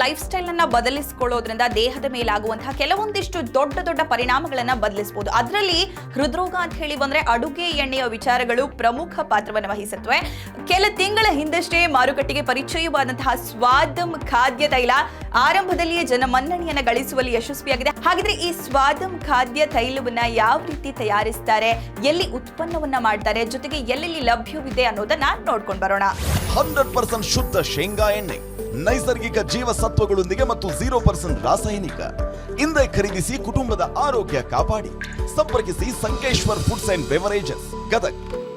Life style ಅನ್ನ ಬದಲಿಸಿಕೊಳ್ಳೋದ್ರಿಂದ ದೇಹದ ಮೇಲಾಗುವಂತಹ ಕೆಲವೊಂದಿಷ್ಟು ದೊಡ್ಡ ದೊಡ್ಡ ಪರಿಣಾಮಗಳನ್ನ ಬದಲಿಸಬಹುದು ಅದರಲ್ಲಿ ಹೃದ್ರೋಗ ಅಂತ ಹೇಳಿ ಬಂದ್ರೆ ಅಡುಗೆ ಎಣ್ಣೆಯ ವಿಚಾರಗಳು ಪ್ರಮುಖ ಪಾತ್ರವನ್ನು ವಹಿಸುತ್ತವೆ. ಕೆಲ ತಿಂಗಳ ಹಿಂದಷ್ಟೇ ಮಾರುಕಟ್ಟೆಗೆ ಪರಿಚಯವಾದಂತಹ ಸ್ವಾದಂ ಖಾದ್ಯ ತೈಲ ಆರಂಭದಲ್ಲಿಯೇ ಜನಮನ್ನಣೆಯನ್ನ ಗಳಿಸುವಲ್ಲಿ ಯಶಸ್ವಿಯಾಗಿದೆ. ಹಾಗಿದ್ರೆ ಈ ಸ್ವಾದಂ ಖಾದ್ಯ ತೈಲವನ್ನ ಯಾವ ರೀತಿ ತಯಾರಿಸ್ತಾರೆ, ಎಲ್ಲಿ ಉತ್ಪನ್ನವನ್ನ ಮಾಡ್ತಾರೆ, ಜೊತೆಗೆ ಎಲ್ಲೆಲ್ಲಿ ಲಭ್ಯವಿದೆ ಅನ್ನೋದನ್ನ ನೋಡ್ಕೊಂಡು ಬರೋಣ. ಹಂಡ್ರೆಡ್ ಪರ್ಸೆಂಟ್ ಶುದ್ಧ ಶೇಂಗಾ ಎಣ್ಣೆ. ನೈಸರ್ಗಿಕ ಜೀವಸತ್ವಗಳೊಂದಿಗೆ ಮತ್ತು ಜೀರೋ ಪರ್ಸೆಂಟ್ ರಾಸಾಯನಿಕ. ಹಿಂದೆ ಖರೀದಿಸಿ ಕುಟುಂಬದ ಆರೋಗ್ಯ ಕಾಪಾಡಿ. ಸಂಪರ್ಕಿಸಿ Sankeshwar foods and beverages Gadag.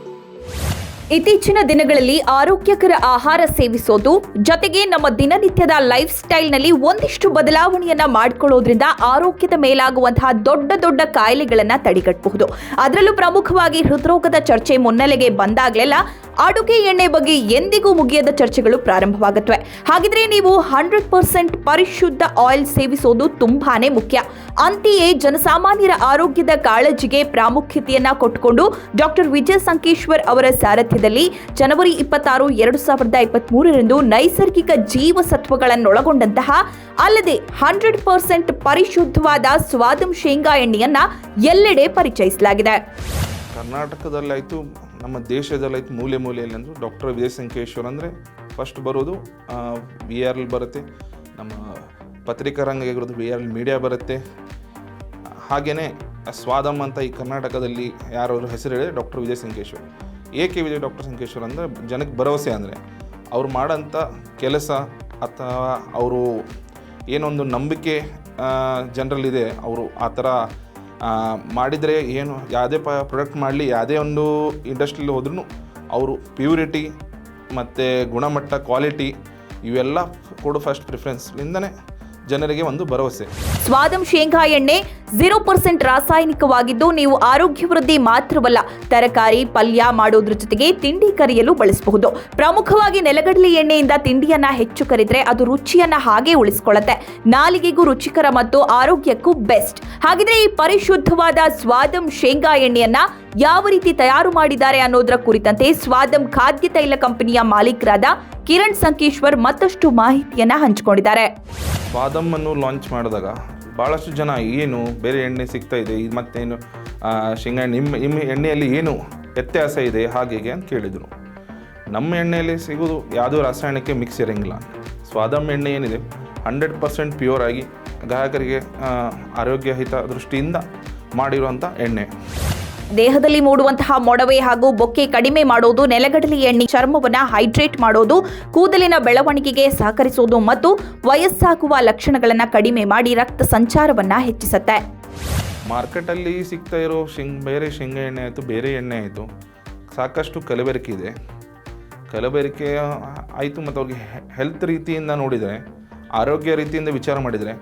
ಇತ್ತೀಚಿನ ದಿನಗಳಲ್ಲಿ ಆರೋಗ್ಯಕರ ಆಹಾರ ಸೇವಿಸೋದು, ಜೊತೆಗೆ ನಮ್ಮ ದಿನನಿತ್ಯದ ಲೈಫ್ ಸ್ಟೈಲ್ನಲ್ಲಿ ಒಂದಿಷ್ಟು ಬದಲಾವಣೆಯನ್ನ ಮಾಡಿಕೊಳ್ಳೋದ್ರಿಂದ ಆರೋಗ್ಯದ ಮೇಲಾಗುವಂತಹ ದೊಡ್ಡ ದೊಡ್ಡ ಕಾಯಿಲೆಗಳನ್ನ ತಡೆಗಟ್ಟಬಹುದು ಅದರಲ್ಲೂ ಪ್ರಮುಖವಾಗಿ ಹೃದ್ರೋಗದ ಚರ್ಚೆ ಮುನ್ನೆಲೆಗೆ ಬಂದಾಗಲೆಲ್ಲ ಅಡುಗೆ ಎಣ್ಣೆ ಬಗ್ಗೆ ಎಂದಿಗೂ ಮುಗಿಯದ ಚರ್ಚೆಗಳು ಪ್ರಾರಂಭವಾಗುತ್ತವೆ. ಹಾಗಿದ್ರೆ ನೀವು ಹಂಡ್ರೆಡ್ ಪರ್ಸೆಂಟ್ ಪರಿಶುದ್ಧ ಆಯಿಲ್ ಸೇವಿಸೋದು ತುಂಬಾನೇ ಮುಖ್ಯ. ಅಂತೆಯೇ ಜನಸಾಮಾನ್ಯರ ಆರೋಗ್ಯದ ಕಾಳಜಿಗೆ ಪ್ರಾಮುಖ್ಯತೆಯನ್ನ ಕೊಟ್ಟುಕೊಂಡು ಡಾಕ್ಟರ್ ವಿಜಯ ಸಂಕೇಶ್ವರ್ ಅವರ ಸಾರಥ್ಯದಲ್ಲಿ ಜನವರಿ ಇಪ್ಪತ್ತಾರು, ಎರಡು ಸಾವಿರದ ಇಪ್ಪತ್ತ್ ಮೂರರಂದು ನೈಸರ್ಗಿಕ ಜೀವಸತ್ವಗಳನ್ನೊಳಗೊಂಡಂತಹ ಅಲ್ಲದೆ ಹಂಡ್ರೆಡ್ ಪರ್ಸೆಂಟ್ ಪರಿಶುದ್ಧವಾದ ಸ್ವಾದಂ ಶೇಂಗಾ ಎಣ್ಣೆಯನ್ನ ಎಲ್ಲೆಡೆ ಪರಿಚಯಿಸಲಾಗಿದೆ. ಕರ್ನಾಟಕದಲ್ಲಾಯಿತು, ನಮ್ಮ ದೇಶದಲ್ಲಾಯಿತು ಮೂಲೆ ಮೂಲೆಯಲ್ಲಿ ಅಂದರು ಡಾಕ್ಟರ್ ವಿಜಯ ಸಂಕೇಶ್ವರ್ ಅಂದರೆ ಫಸ್ಟ್ ಬರೋದು ವಿ ಆರ್ ಎಲ್ ಬರುತ್ತೆ, ನಮ್ಮ ಪತ್ರಿಕಾ ರಂಗ ಆಗಿರೋದು ವಿ ಆರ್ ಎಲ್ ಮೀಡಿಯಾ ಬರುತ್ತೆ. ಹಾಗೆಯೇ ಸ್ವಾದಮ್ ಅಂತ ಈ ಕರ್ನಾಟಕದಲ್ಲಿ ಯಾರಾದರೂ ಹೆಸರು ಹೇಳಿದರೆ ಡಾಕ್ಟರ್ ವಿಜಯ ಸಂಕೇಶ್ವರ್ ಏಕೆ ವಿಜಯ್, ಡಾಕ್ಟರ್ ಸಂಕೇಶ್ವರ್ ಅಂದರೆ ಜನಕ್ಕೆ ಭರವಸೆ ಅಂದರೆ ಅವ್ರು ಮಾಡೋಂಥ ಕೆಲಸ ಅಥವಾ ಅವರು ಏನೊಂದು ನಂಬಿಕೆ ಜನರಲ್ಲಿದೆ, ಅವರು ಆ ಥರ ಮಾಡಿದರೆ ಏನು, ಯಾವುದೇ ಪ ಪ್ರಾಡಕ್ಟ್ ಮಾಡಲಿ, ಯಾವುದೇ ಒಂದು ಇಂಡಸ್ಟ್ರಿಲಿ ಹೋದ್ರೂ ಅವರು ಪ್ಯೂರಿಟಿ ಮತ್ತು ಗುಣಮಟ್ಟ ಕ್ವಾಲಿಟಿ ಇವೆಲ್ಲ ಕೊಡು ಫಸ್ಟ್ ಪ್ರಿಫರೆನ್ಸ್ಲಿಂದನೇ ಜನರಿಗೆ ಒಂದು ಭರವಸೆ. ಸ್ವಾದಂ ಶೇಂಗಾ ಎಣ್ಣೆ ಜೀರೋ ಪರ್ಸೆಂಟ್ ರಾಸಾಯನಿಕವಾಗಿದ್ದು ನೀವು ಆರೋಗ್ಯ ವೃದ್ಧಿ ಮಾತ್ರವಲ್ಲ, ತರಕಾರಿ, ಪಲ್ಯ ಮಾಡೋದ್ರ ಜೊತೆಗೆ ತಿಂಡಿ ಕರಿಯಲು ಬಳಸಬಹುದು. ಪ್ರಮುಖವಾಗಿ ನೆಲಗಡಲೆ ಎಣ್ಣೆಯಿಂದ ತಿಂಡಿಯನ್ನ ಹೆಚ್ಚು ಕರಿದ್ರೆ ಅದು ರುಚಿಯನ್ನ ಹಾಗೆ ಉಳಿಸ್ಕೊಳ್ಳುತ್ತೆ. ನಾಲಿಗೆಗೂ ರುಚಿಕರ ಮತ್ತು ಆರೋಗ್ಯಕ್ಕೂ ಬೆಸ್ಟ್. ಹಾಗಿದ್ರೆ ಈ ಪರಿಶುದ್ಧವಾದ ಸ್ವಾದಂ ಶೇಂಗಾ ಎಣ್ಣೆಯನ್ನ ಯಾವ ರೀತಿ ತಯಾರು ಮಾಡಿದ್ದಾರೆ ಅನ್ನೋದರ ಕುರಿತಂತೆ ಸ್ವಾದಂ ಖಾದ್ಯ ತೈಲ ಕಂಪನಿಯ ಮಾಲೀಕರಾದ ಕಿರಣ್ ಸಂಕೇಶ್ವರ್ ಮತ್ತಷ್ಟು ಮಾಹಿತಿಯನ್ನ ಹಂಚಿಕೊಂಡಿದ್ದಾರೆ. ಸ್ವಾದಮ್ಮನ್ನು ಲಾಂಚ್ ಮಾಡಿದಾಗ ಭಾಳಷ್ಟು ಜನ ಏನು ಬೇರೆ ಎಣ್ಣೆ ಸಿಗ್ತಾ ಇದೆ ಮತ್ತೇನು ಶೇಂಗಾ ನಿಮ್ಮ ನಿಮ್ಮ ಎಣ್ಣೆಯಲ್ಲಿ ಏನು ವ್ಯತ್ಯಾಸ ಇದೆ ಹಾಗೆ ಅಂತ ಕೇಳಿದರು. ನಮ್ಮ ಎಣ್ಣೆಯಲ್ಲಿ ಸಿಗೋದು ಯಾವುದೂ ರಾಸಾಯನಿಕ ಮಿಕ್ಸ್ ಇರೋಂಗಿಲ್ಲ. ಸ್ವಾದಮ್ ಎಣ್ಣೆ ಏನಿದೆ ಹಂಡ್ರೆಡ್ ಪರ್ಸೆಂಟ್ ಪ್ಯೂರ್ ಆಗಿ ಗ್ರಾಹಕರಿಗೆ ಆ, ಆರೋಗ್ಯ ಹಿತ ದೃಷ್ಟಿಯಿಂದ ಮಾಡಿರುವಂಥ ಎಣ್ಣೆ. ದೇಹದಲ್ಲಿ ಮೂಡುವಂತಹ ಮೊಡವೆ ಹಾಗೂ ಬೊಕ್ಕೆ ಕಡಿಮೆ ಮಾಡೋದು, ನೆಲಗಡಲೆ ಎಣ್ಣೆ ಚರ್ಮವನ್ನು ಹೈಡ್ರೇಟ್ ಮಾಡೋದು, ಕೂದಲಿನ ಬೆಳವಣಿಗೆಗೆ ಸಹಕರಿಸೋದು ಮತ್ತು ವಯಸ್ಸಾಗುವ ಲಕ್ಷಣಗಳನ್ನು ಕಡಿಮೆ ಮಾಡಿ ರಕ್ತ ಸಂಚಾರವನ್ನು ಹೆಚ್ಚಿಸುತ್ತೆ. ಮಾರ್ಕೆಟಲ್ಲಿ ಸಿಗ್ತಾ ಇರೋ ಶೇಂಗ್, ಬೇರೆ ಶೇಂಗಾ ಎಣ್ಣೆ ಆಯಿತು, ಬೇರೆ ಎಣ್ಣೆ ಆಯಿತು, ಸಾಕಷ್ಟು ಕಲಬೆರಕೆ ಇದೆ. ಕಲಬೆರಕೆ ಆಯಿತು ಮತ್ತು ಅವ್ರಿಗೆ ಹೆಲ್ತ್ ರೀತಿಯಿಂದ ನೋಡಿದರೆ, ಆರೋಗ್ಯ ರೀತಿಯಿಂದ ವಿಚಾರ ಮಾಡಿದರೆ,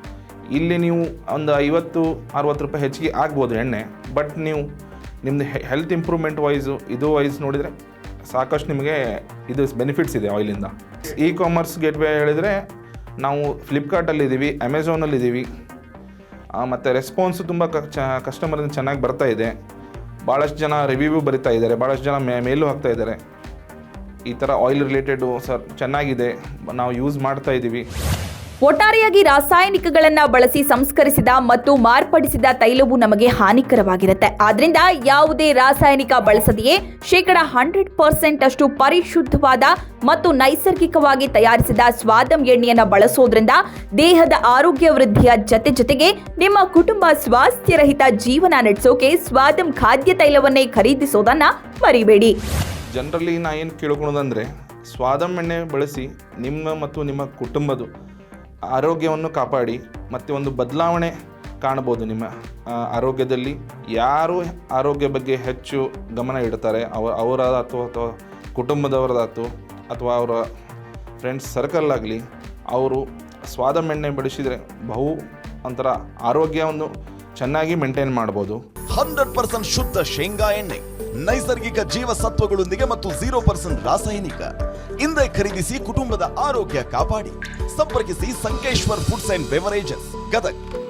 ಇಲ್ಲಿ ನೀವು ಒಂದು ಐವತ್ತು, ಅರುವತ್ತು ರೂಪಾಯಿ ಹೆಚ್ಚಿಗೆ ಆಗ್ಬೋದು ಎಣ್ಣೆ ಬಟ್ ನೀವು ನಿಮ್ಮದು ಹೆಲ್ತ್ ಇಂಪ್ರೂವ್ಮೆಂಟ್ ವೈಸು ಇದು ವೈಸ್ ನೋಡಿದರೆ ಸಾಕಷ್ಟು ನಿಮಗೆ ಇದು ಬೆನಿಫಿಟ್ಸ್ ಇದೆ ಆಯಿಲಿಂದ ಇ ಕಾಮರ್ಸ್ ಗೇಟ್ವೇ ಹೇಳಿದರೆ ನಾವು ಫ್ಲಿಪ್ಕಾರ್ಟಲ್ಲಿದ್ದೀವಿ ಅಮೆಝಾನಲ್ಲಿದ್ದೀವಿ ಮತ್ತು ರೆಸ್ಪಾನ್ಸು ತುಂಬ ಕ ಚ ಕಸ್ಟಮರಿಂದ ಚೆನ್ನಾಗಿ ಬರ್ತಾ ಇದೆ. ಭಾಳಷ್ಟು ಜನ ರಿವ್ಯೂ ಬರಿತಾ ಇದ್ದಾರೆ ಭಾಳಷ್ಟು ಜನ ಮೇ ಮೇಲೂ ಹಾಕ್ತಾ ಇದ್ದಾರೆ. ಈ ಥರ ಆಯಿಲ್ ರಿಲೇಟೆಡು ಸರ್ ಚೆನ್ನಾಗಿದೆ, ನಾವು ಯೂಸ್ ಮಾಡ್ತಾ ಇದ್ದೀವಿ ಒಟ್ಟಾರೆಯಾಗಿ ರಾಸಾಯನಿಕಗಳನ್ನ ಬಳಸಿ ಸಂಸ್ಕರಿಸಿದ ಮತ್ತು ಮಾರ್ಪಡಿಸಿದ ತೈಲವು ನಮಗೆ ಹಾನಿಕರವಾಗಿರುತ್ತೆ. ಆದ್ರಿಂದ ಯಾವುದೇ ರಾಸಾಯನಿಕ ಬಳಸದೆಯೇ ಶೇಕಡ ಹಂಡ್ರೆಡ್ ಪರ್ಸೆಂಟ್ ಅಷ್ಟು ಪರಿಶುದ್ಧವಾದ ಮತ್ತು ನೈಸರ್ಗಿಕವಾಗಿ ತಯಾರಿಸಿದ ಸ್ವಾದಂ ಎಣ್ಣೆಯನ್ನು ಬಳಸೋದ್ರಿಂದ ದೇಹದ ಆರೋಗ್ಯ ವೃದ್ಧಿಯ ಜತೆ ಜೊತೆಗೆ ನಿಮ್ಮ ಕುಟುಂಬ ಸ್ವಾಸ್ಥ್ಯರಹಿತ ಜೀವನ ನಡೆಸೋಕೆ ಸ್ವಾದಂ ಖಾದ್ಯ ತೈಲವನ್ನೇ ಖರೀದಿಸೋದನ್ನ ಮರಿಬೇಡಿ. ಜನರಲ್ಲಿ ನಾ ಏನು ಕೇಳ್ಕೊಳೋದಂದ್ರೆ, ಸ್ವಾದಂ ಎಣ್ಣೆ ಬಳಸಿ ನಿಮ್ಮ ಮತ್ತು ನಿಮ್ಮ ಕುಟುಂಬದ ಆರೋಗ್ಯವನ್ನು ಕಾಪಾಡಿ ಮತ್ತು ಒಂದು ಬದಲಾವಣೆ ಕಾಣಬಹುದು ನಿಮ್ಮ ಆರೋಗ್ಯದಲ್ಲಿ. ಯಾರು ಆರೋಗ್ಯ ಬಗ್ಗೆ ಹೆಚ್ಚು ಗಮನ ಇಡ್ತಾರೆ, ಅವ ಅವರಾದಾತು ಅಥವಾ ಕುಟುಂಬದವರದಾತು ಅಥವಾ ಅವರ ಫ್ರೆಂಡ್ಸ್ ಸರ್ಕಲ್ ಆಗಲಿ, ಅವರು ಸ್ವಾದ ಮೆಣ್ಣೆ ಬೆಳೆಸಿದರೆ ಬಹು ಒಂಥರ ಆರೋಗ್ಯವನ್ನು ಚೆನ್ನಾಗಿ ಮೇಂಟೈನ್ ಮಾಡ್ಬೋದು. ಹಂಡ್ರೆಡ್ ಪರ್ಸೆಂಟ್ ಶುದ್ಧ ಶೇಂಗಾ ಎಣ್ಣೆ, ನೈಸರ್ಗಿಕ ಜೀವಸತ್ವಗಳೊಂದಿಗೆ ಮತ್ತು ಜೀರೋ ಪರ್ಸೆಂಟ್ ರಾಸಾಯನಿಕ. ಇಂದೇ ಖರೀದಿಸಿ ಕುಟುಂಬದ ಆರೋಗ್ಯ ಕಾಪಾಡಿ. ಸಂಪರ್ಕಿಸಿ Sankeshwar foods and beverages Gadag.